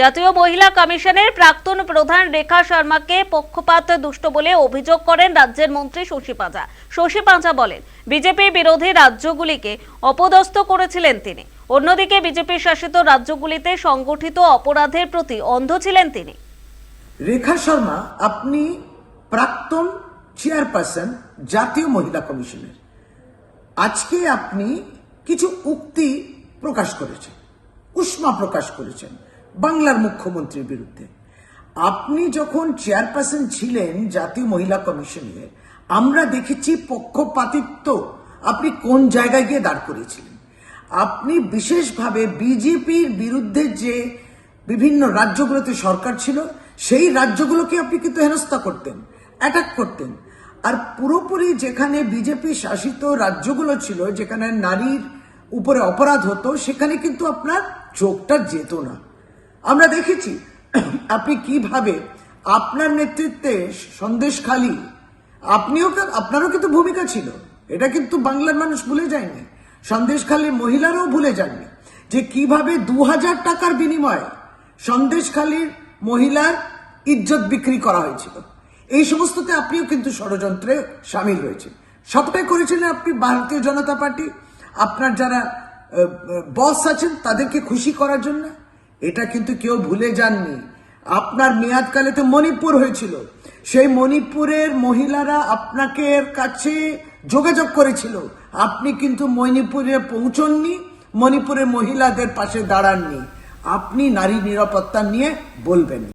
জাতীয় মহিলা কমিশনের প্রাক্তন প্রধান রেখা শর্মাকে পক্ষপাত দুষ্ট বলে অভিযোগ করেন রাজ্যের মন্ত্রী শশী পাঁজা। শশী পাঁজা বলেন, বিজেপি বিরোধী রাজ্যগুলিকে অপদস্থ করেছিলেন তিনি। অন্যদিকে বিজেপি শাসিত রাজ্যগুলিতে সংগঠিত অপরাধের প্রতি অন্ধ ছিলেন তিনি। রেখা শর্মা, আপনি প্রাক্তন চেয়ারপারসন জাতীয় মহিলা কমিশনের। আজকে আপনি কিছু উক্তি প্রকাশ করেছেন, উষ্মা প্রকাশ করেছেন। বাংলার মুখ্যমন্ত্রীর বিরুদ্ধে। আপনি যখন চেয়ারপারসন ছিলেন জাতীয় মহিলা কমিশনে, আমরা দেখেছি পক্ষপাতিত্ব আপনি কোন জায়গায় গিয়ে দাঁড় করিয়েছিলেন। আপনি বিশেষভাবে বিজেপির বিরুদ্ধে যে বিভিন্ন রাজ্যগুলোতে সরকার ছিল, সেই রাজ্যগুলোকে আপনি কিন্তু হেনস্থা করতেন অ্যাটাক করতেন। আর পুরোপুরি যেখানে বিজেপি শাসিত রাজ্যগুলো ছিল, যেখানে নারীর উপরে অপরাধ হতো, সেখানে কিন্তু আপনার চোখটা যেত না। আমরা দেখেছি আপনি কীভাবে আপনার নেতৃত্বে সন্দেশখালী, আপনিও আপনারও কিন্তু ভূমিকা ছিল। এটা কিন্তু বাংলার মানুষ ভুলে যায়নি। সন্দেশখালীর মহিলারাও ভুলে যাননি যে কীভাবে দু হাজার টাকার বিনিময়ে সন্দেশখালীর মহিলার ইজ্জত বিক্রি করা হয়েছিল। এই সমস্ততে আপনিও কিন্তু ষড়যন্ত্রে সামিল রয়েছে সবটাই করেছিলেন আপনি ভারতীয় জনতা পার্টি। আপনার যারা বস আছেন তাদেরকে খুশি করার জন্য। এটা কিন্তু কেউ ভুলে যাননি। আপনার মেয়াদকালে তো মণিপুর হয়েছিল। সেই মণিপুরের মহিলারা আপনাকে কাছে যোগাযোগ করেছিল। আপনি কিন্তু মণিপুরে পৌঁছননি, মণিপুরের মহিলাদের পাশে দাঁড়াননি। আপনি নারী নিরাপত্তা নিয়ে বলবেন।